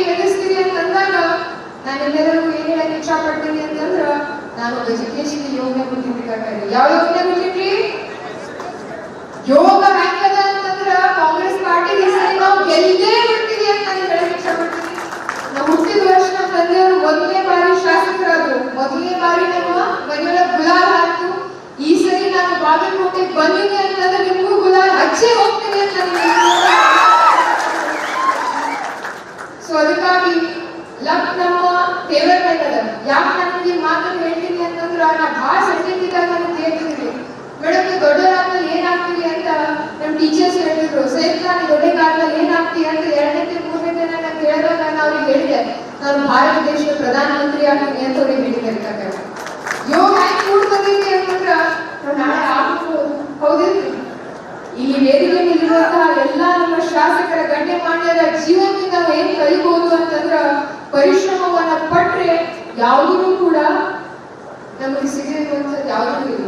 ಎದುರಿಸ್ತೀರಿ ಅಂತಂದಾಗ ನಾನು ಎಲ್ಲರಿಗೂ ಏನ್ ಹೇಳಕ್ ಇಷ್ಟಪಡ್ತೀನಿ ಅಂತಂದ್ರ ನಾನು ಎಜುಕೇಶನ್ ಯೋಗ ಯಾವ ಯೋಗ ಯೋಗ ಸೊ ಅದಕ್ಕಾಗಿ ಲಕ್ ನಮ್ಮ ಫೇವರ್ ಅದ ಯಾಕೆ ನಾನು ಈ ಮಾತನ್ನು ಹೇಳ್ತೀನಿ ಅಂತಂದ್ರೆ ನಾ ಭಾಳ ಸಣ್ಣಕ್ಕಿದ್ದಾಗ ನಾನು ಕೇಳ್ತಿದ್ವಿ ಮೇಡಮ್, ನೀವು ದೊಡ್ಡವರಾದ್ಮೇಲೆ ಏನಾಗ್ತೀವಿ ಅಂತ ನಮ್ಮ ಟೀಚರ್ಸ್ ಹೇಳಿದ್ರು. ಸೈತ್ರ ನೀ ದೊಡ್ಡ ಕಾಲದಲ್ಲಿ ಏನಾಗ್ತೀವಿ ಅಂತ ಎರಡನೇ ಮೂರನೇ ನಾನು ಕೇಳಿದಾಗ ನಾನು ಅವ್ರಿಗೆ ಹೇಳಿದೆ. ನಾನು ಭಾರತ ದೇಶದ ಪ್ರಧಾನಮಂತ್ರಿ ಆಗ್ತೀನಿ ಅಂತ ಅವ್ರಿಗೆ ಹೇಳಿದೆ. ಯೋಗ ಹ್ಯಾಂಗ್ ಕೂಡ್ತದೈತಿ ಅಂತಂದ್ರ ನಾಳೆ ಆಗ್ಬೋದು ಹೌದಿಲ್ರಿ. ಇಲ್ಲಿ ವೇದಿಕೆಯಲ್ಲಿರುವಂತಹ ಎಲ್ಲಾ ನಮ್ಮ ಶಾಸಕರ ಗಣ್ಯಮಾನ್ಯರ ಜೀವನದಿಂದ ನಾವು ಏನ್ ಕಲಿಬಹುದು ಅಂತಂದ್ರ ಪರಿಶ್ರಮವನ್ನ ಪಟ್ರೆ ಯಾವುದೂ ಕೂಡ ನಮಗೆ ಸಿಗಿರುವಂತದ್ದು ಯಾವುದೂ ಇಲ್ಲ.